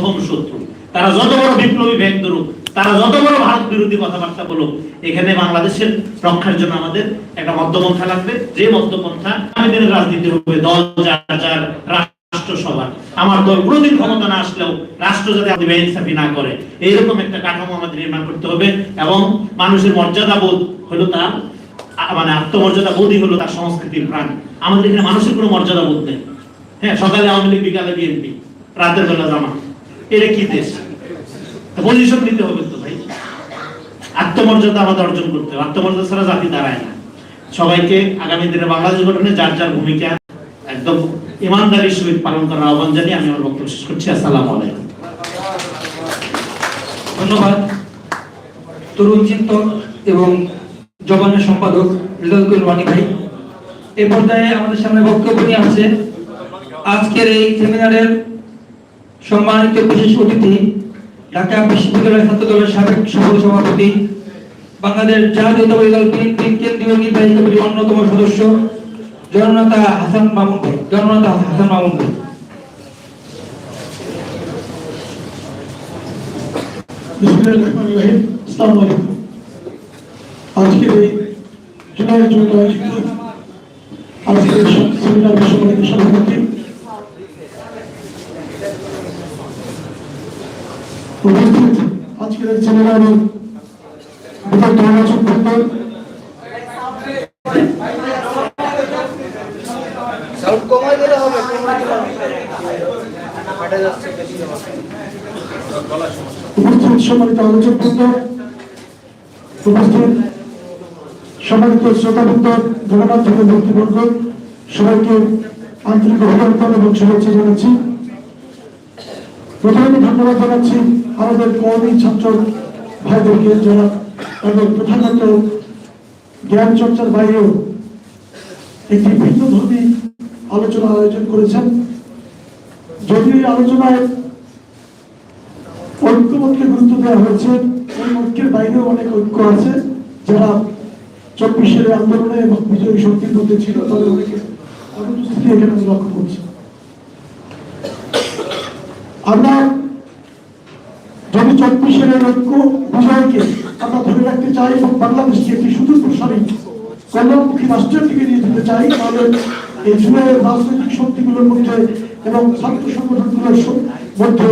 প্রথম শত্রু। তারা যত বড় বিপ্লবী ব্যাগ ধরুক তারা যত বড় ভারত বিরোধী কথাবার্তা বলুক, এখানে বাংলাদেশের রক্ষার জন্য আমাদের একটা মধ্যপন্থা লাগবে। যে মধ্যপন্থা আমাদের রাজনীতি হবে দল, যার আমার দল কোনোদিন ক্ষমতা না আসলেও রাষ্ট্র যাতে না করে, এইরকম একটা কাঠামো আমাদের নির্মাণ করতে হবে এবং মানুষের মর্যাদা বোধ হলো তার মানে আত্মমর্যাদা বোধই হলো তার সংস্কৃতির প্রাণ। আমাদের এখানে মানুষের কোনো মর্যাদা বোধ নেই। হ্যাঁ সকালে আওয়ামী লীগ বিকালে বিএনপি, রাতের বেলা জামা এটা কি দেশ? পজিশন নিতে হবে তো ভাই। আত্মমর্যাদা আমাদের অর্জন করতে হবে। আত্মমর্যাদা ছাড়া জাতি দাঁড়ায় না। সবাইকে আগামী দিনে বাংলাদেশ গঠনে যার যার ভূমিকা একদম ইমানদারির সহিত পালন করার আহ্বান জানিয়ে আমি আমার বক্তব্য শেষ করছি। আসসালামু আলাইকুম। ধন্যবাদ। তরুণ চিন্তক এবং জবানের সম্পাদক রিজালকুল রানি ভাই এই পর্যায়ে আমাদের সামনে বক্তব্য নিয়ে আছে আজকের এই সেমিনারের সম্মানিত বিশেষ অতিথি, ঢাকা বিশ্ববিদ্যালয়ের ছাত্র দলের সাবেক সফল সভাপতি, বাংলাদেশ জাতীয়তাবাদী দল বিএনপি কেন্দ্রীয় নির্বাহী কমিটির অন্যতম সদস্য, জননেতা হাসান মামুন ভাই, জননেতা হাসান মামুন ভাই। আজকের এই জুলাই জুন আজকের সেমিনার সভাপতি উপস্থিত আজকের এই সেমিনারে বিগত নির্বাচন করতে উপস্থিত সম্মানিত আলোচক বৃন্দ উপস্থিত সম্মানিত শ্রোতাবৃন্দ জগন্নাথ থেকে ব্যক্তিবর্গ সবাইকে আন্তরিক অভিনন্দন এবং শুভেচ্ছা জানাচ্ছি। প্রথমে ধন্যবাদ জানাচ্ছি আমাদের কর্মী ছাত্র ভাইদেরকে যারা তাদের প্রধানত জ্ঞান চর্চার বাইরেও একটি ভিন্ন ধর্মী আলোচনা আয়োজন করেছেন। যদিও এই আলোচনায় ঐক্যমতকে গুরুত্ব দেওয়া হয়েছে ওই ঐক্যের বাইরেও অনেক ঐক্য আছে। যারা চব্বিশের আন্দোলনে এবং বিজয়ী শক্তির মধ্যে ছিল, তাদের অনেকে অনুপস্থিতি এখানে আমি লক্ষ্য করছি। আমরা যদি চব্বিশের ঐক্য বিজয়কে আমরা ধরে রাখতে চাই এবং বাংলাদেশকে একটি সুদূর কল্যাণমুখী রাষ্ট্রের দিকে নিয়ে যেতে চাই, তাহলে এই জুলাইয়ের রাজনৈতিক শক্তিগুলোর মধ্যে এবং ছাত্র সংগঠনগুলোর মধ্যে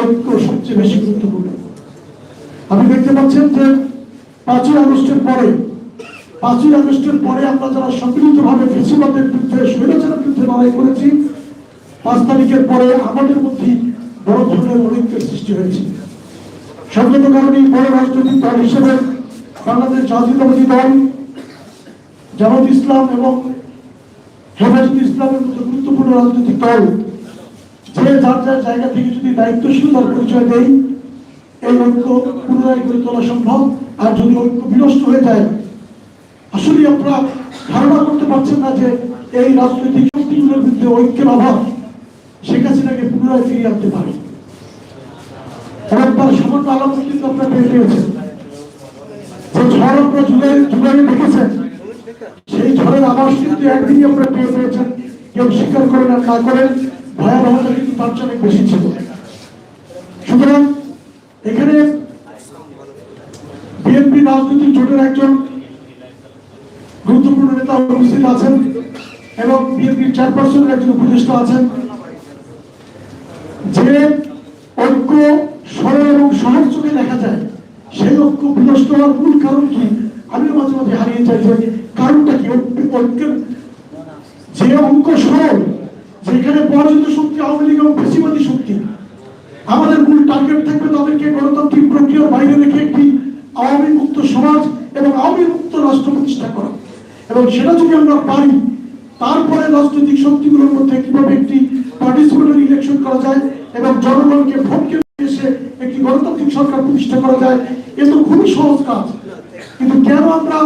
ঐক্য সবচেয়ে বেশি গুরুত্বপূর্ণ। আপনি দেখতে পাচ্ছেন যে পাঁচই আগস্টের পরে, পাঁচই আগস্টের পরে আমরা যারা সম্মিলিতভাবে ফেসিবাদের বিরুদ্ধে, স্বৈরাচারের বিরুদ্ধে লড়াই করেছি, পাঁচ তারিখের পরে আমাদের মধ্যে বড় ধরনের ঐক্যের সৃষ্টি হয়েছে। সংগত কারণে বড় রাজনৈতিক দল হিসেবে বাংলাদেশ জাতীয়তাবাদী দল, জামাত ইসলাম এবং হেফাজত ইসলামের মতো গুরুত্বপূর্ণ রাজনৈতিক দল, যে যার যার জায়গা থেকে যদি দায়িত্বশীলতার পরিচয় দেয়, এই ঐক্য পুনরায় গড়ে তোলা সম্ভব। আর যদি ঐক্য বিনষ্ট হয়ে যায় আসলে আপনারা ধারণা করতে পারছেন না যে এই রাজনৈতিক শক্তিগুলোর বিরুদ্ধে ঐক্যের অভাব শেখ হাসিনাকে পুনরায় ফিরিয়ে আনতে পারে। সামান্য কিন্তু আপনারা পেয়ে যে ঝড় জুলাই দেখেছেন, সেই ঝড়ের আবাস কিন্তু একদিনই পেয়ে কেউ স্বীকার করেন আর না করেন, ভয়াবহতা কিন্তু তার বেশি ছিল। সুতরাং এখানে বিএনপি রাজনৈতিক জোটের একজন গুরুত্বপূর্ণ নেতা উপস্থিত আছেন এবং বিএনপির চেয়ারপারসনের একজন উপদেষ্টা আছেন। যে ঐক্য সরল এবং সহজ চোখে দেখা যায়, সেই ঐক্য বিনষ্ট হওয়ার মূল কারণ কি? আমিও মাঝে মাঝে হারিয়ে যাই যে কারণটা কি? ঐক্যের যে অঙ্ক সরল, যেখানে পরাজিত শক্তি আওয়ামী লীগ এবং বেশিবাদী শক্তি, আমাদের মূল টার্গেট থাকবে তাদেরকে গণতান্ত্রিক প্রক্রিয়ার বাইরে রেখে একটি আওয়ামী মুক্ত সমাজ এবং আওয়ামী মুক্ত রাষ্ট্র প্রতিষ্ঠা করা। এবং সেটা যদি আমরা পারি, তারপরে রাজনৈতিক শক্তিগুলোর মধ্যে কীভাবে একটি পার্টিসিপেটরি ইলেকশন করা যায় জনগণকে ভোট কেন্দ্রে এসে একটি গণতান্ত্রিক সরকার প্রতিষ্ঠা করা যায়, এ তো খুবই সহজ কাজ। কিন্তু কেন আমরা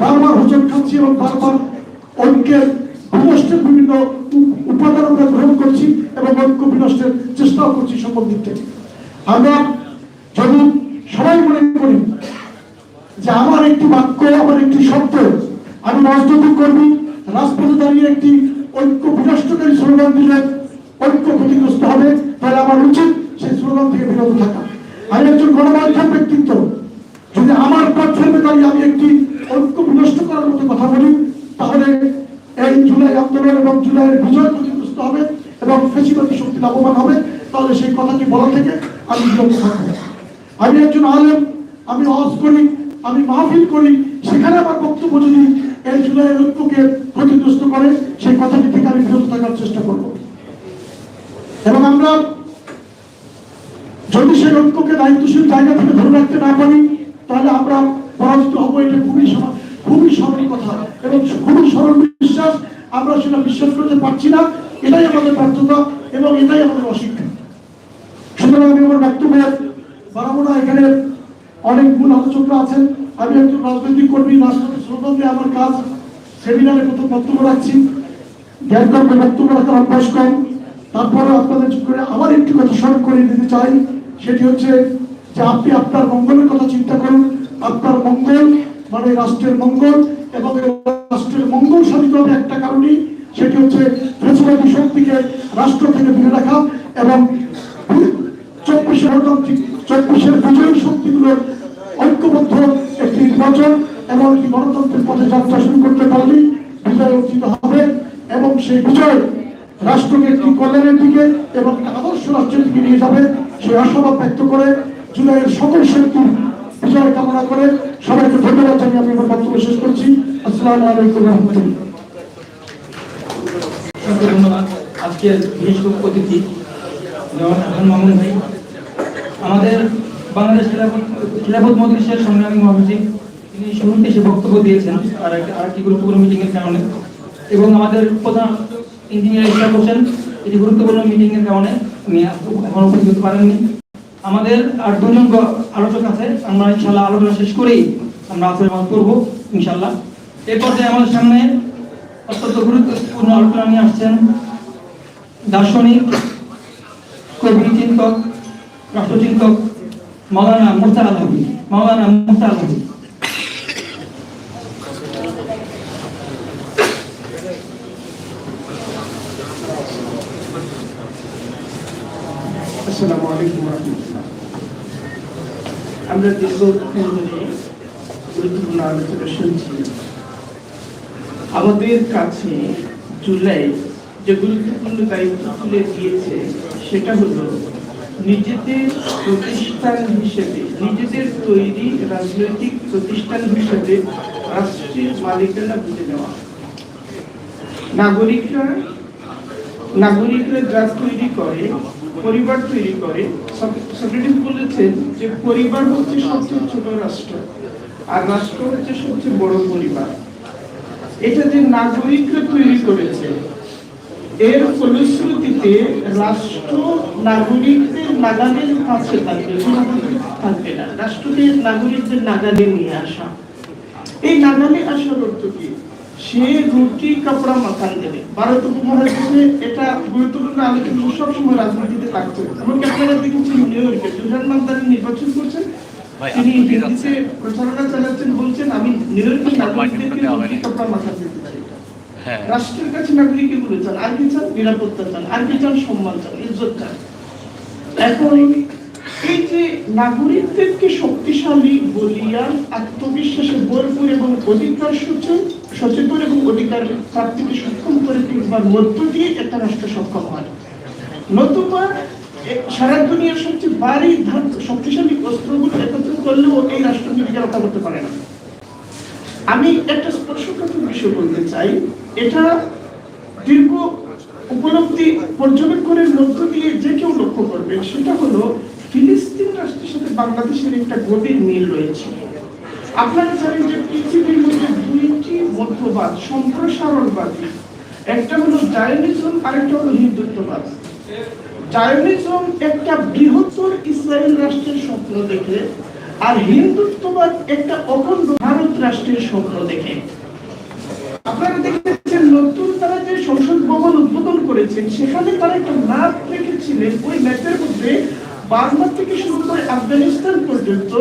বারবার হোচট খাচ্ছি এবং বারবার ঐক্যের বিনষ্টের বিভিন্ন উপাদান আমরা গ্রহণ করছি এবং ঐক্য বিনষ্টের চেষ্টাও করছি সকল দিক থেকে? আমরা যদি সবাই মনে করি যে আমার একটি বাক্য, আমার একটি শব্দ, আমি রাজনৈতিক কর্মী রাজপথে দাঁড়িয়ে একটি ঐক্য বিনষ্টকারী স্লোগান দিলে ঐক্য ক্ষতিগ্রস্ত হবে। তাহলে আমার উচিত সেই স্লোগান থেকে বিরত থাকা। আমি একজন গণমাধ্যম ব্যক্তিত্ব, যদি আমার প্ল্যাটফর্মে দাঁড়িয়ে আমি একটি ঐক্য বিনষ্ট করার মতো কথা বলি, তাহলে এই জুলাই আন্দোলন এবং জুলাইয়ের বিজয় ক্ষতিগ্রস্ত হবে এবং ফেসিবাদী শক্তি লাভবান হবে। তাহলে সেই কথাটি বলা থেকে আমি বিরত থাকব। আমি একজন আলেম, আমি হজ করি, আমি মাহফিল করি, সেখানে আমার বক্তব্য যদি এই জুলাইয়ের ঐক্যকে ক্ষতিগ্রস্ত করে, সেই কথাটি থেকে আমি বিরত থাকার চেষ্টা করব। এবং আমরা যদি সেই ঐক্যকে দায়িত্বশীল জায়গা থেকে ধরে রাখতে না পারি, তাহলে আমরা পরাজিত হব, এটা খুবই খুবই স্মরণ কথা। এবং খুবই স্মরণ বিশ্বাস আমরা সেটা বিশ্বাস করতে পারছি না। এটাই আমাদের ব্যর্থতা এবং এটাই আমাদের অশিক্ষা সুতরাং আমি আমার বক্তব্য বাড়াবো না। এখানে অনেক মূল আলোচকরা আছেন। আমি একজন রাজনৈতিক কর্মী স্লোগান দিয়ে আমার কাজ সেমিনারে প্রথম বক্তব্য রাখছি। জ্ঞান কর্মে বক্তব্য রাখার অভ্যাস কম। তারপরে আপনাদের করে আমার একটি কথা স্মরণ করে দিতে চাই, সেটি হচ্ছে যে আপনি আপনার মঙ্গলের কথা চিন্তা করুন। আপনার মঙ্গল মানে রাষ্ট্রের মঙ্গল এবং রাষ্ট্রের মঙ্গল সাধিত হবে একটা কারণেই, সেটি হচ্ছে ফেসিবাদী শক্তিকে রাষ্ট্র থেকে দূরে রাখা এবং চব্বিশের গণতান্ত্রিক চব্বিশের বিজয়ী শক্তিগুলোর ঐক্যবদ্ধ একটি নির্বাচন এবং একটি গণতন্ত্রের পথে যাত্রা শুরু করতে পারলেই বিজয় অর্জিত হবে এবং সেই বিজয় রাষ্ট্রকে একটি কল্যাণের দিকে এবং আদর্শ রাষ্ট্রের দিকে নিয়ে যাবে, সেই আশাবাদ ব্যক্ত করে জুলাইয়ের সকল শক্তির বিজয় কামনা করে সবাইকে ধন্যবাদ জানিয়ে আমি আমার বক্তব্য শেষ করছি। আসসালামু আলাইকুম রহমতুল্লাহ। আজকের বিশেষ অতিথি মামুন ভাই, আমাদের বাংলাদেশ খেলাফত মজলিসের সংগ্রামী মহাসচিব, তিনি শুরুতে সে বক্তব্য দিয়েছেন, আর এক- আর একটি গুরুত্বপূর্ণ মিটিং এর কারণে। এবং আমাদের প্রধান ইঞ্জিনিয়ার ইসলাম হোসেন এটি গুরুত্বপূর্ণ মিটিং এর কারণে। উনি এখন উপস্থিত পারেননি আমাদের আর দুজন আলোচক আছে। আমরা ইনশাল্লাহ আলোচনা শেষ করেই আমরা আসলে করব, ইনশাল্লাহ। এই পর্যায়ে আমাদের সামনে অত্যন্ত গুরুত্বপূর্ণ আলোচনা নিয়ে আসছেন দার্শনিক, কবি চিন্তক, রাষ্ট্রচিন্তক মৌলানা মুস্তার আলমী মৌলানা মুস্তার আলমী আমরা দীর্ঘক্ষণ ধরে গুরুত্বপূর্ণ আলোচনা শুনছি। আমাদের কাছে জুলাই যে গুরুত্বপূর্ণ দায়িত্ব তুলে দিয়েছে, সেটা হলো নিজেদের প্রতিষ্ঠান হিসেবে, নিজেদের তৈরি রাজনৈতিক প্রতিষ্ঠান হিসেবে রাষ্ট্রের মালিকানা বুঝে নেওয়া। নাগরিকরা নাগরিকরা যা তৈরি করে পরিবার তৈরি করে। সক্রেটিস বলেছেন যে পরিবার হচ্ছে সবচেয়ে ছোট রাষ্ট্র, আর রাষ্ট্র হচ্ছে সবচেয়ে বড় পরিবার। এটা যে নাগরিকরা তৈরি করেছে, এর ফলশ্রুতিতে রাষ্ট্র নাগরিকদের নাগালের কাছে থাকবে থাকবে না। রাষ্ট্রকে নাগরিকদের নাগালে নিয়ে আসা। এই নাগালে আসার অর্থ কি? সে রুটি কাপড়া মাখান দেবে। ভারত উপমহাদেশে এটা গুরুত্বপূর্ণ আলোচনা সবসময় রাজনীতিতে থাকছে এমনকি আপনারা দেখেছেন নিউ ইয়র্কে দুজন নির্বাচন করছেন তিনি হিন্দিতে প্রচারণা চালাচ্ছেন বলছেন আমি নিউ ইয়র্কের নাগরিকদেরকে রুটি কাপড়া দিতে চাই। হ্যাঁ। রাষ্ট্রের কাছে নাগরিক এগুলো চান আর কি চান? নিরাপত্তা চান। আর কি চান? সম্মান চান। ইজ্জত চান। এখন এই যে নাগরিকদেরকে শক্তিশালী বলিয়ান আত্মবিশ্বাসে ভরপুর এবং অধিকার সচেতন এবং অধিকার প্রাপ্তিকে সক্ষম করে তুলবার মধ্য দিয়ে একটা রাষ্ট্র সক্ষম হয়। নতুবা সারা দুনিয়ার সবচেয়ে ভারী ধার শক্তিশালী অস্ত্রগুলো একত্রিত করলেও এই রাষ্ট্র নিজেকে রক্ষা করতে পারে না। আমি একটা স্পর্শকাতর বিষয় বলতে চাই। এটা দীর্ঘ উপলব্ধি পর্যবেক্ষণের মধ্য দিয়ে যে কেউ লক্ষ্য করবে, সেটা হলো ফিলিস্তিন রাষ্ট্রের সাথে বাংলাদেশের একটা গভীর মিল রয়েছে। আপনারা জানেন যে পৃথিবীর মধ্যে দুইটি মধ্যবাদ, সম্প্রসারণবাদী। একটা হলো জায়নিজম, আরেকটা হলো হিন্দুত্ববাদ। জায়নিজম একটা বৃহত্তর ইসরায়েল রাষ্ট্রের স্বপ্ন দেখে, আর হিন্দুত্ববাদ একটা অখণ্ড ভারত রাষ্ট্রের স্বপ্ন দেখে। আপনারা দেখেছেন, নতুন তারা যে সংসদ ভবন উদ্বোধন করেছেন, সেখানে তারা একটা ম্যাপ রেখেছিলেন। ওই ম্যাপের মধ্যে বার্মা থেকে শুরু করে আফগানিস্তান পর্যন্ত,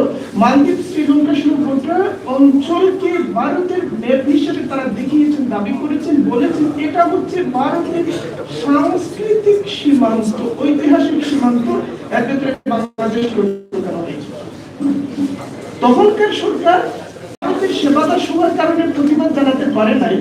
মালদ্বীপ, শ্রীলঙ্কা সহ গোটা অঞ্চলকে ভারতের ম্যাপ হিসেবে তারা দেখিয়েছেন, দাবি করেছেন, বলেছেন, এটা হচ্ছে ভারতের সাংস্কৃতিক সীমান্ত, ঐতিহাসিক সীমান্ত, একত্রে বাংলাদেশ তখনকার সরকার ভারতের সেবাদার হওয়ার কারণে প্রতিবাদ জানাতে পারে নাই।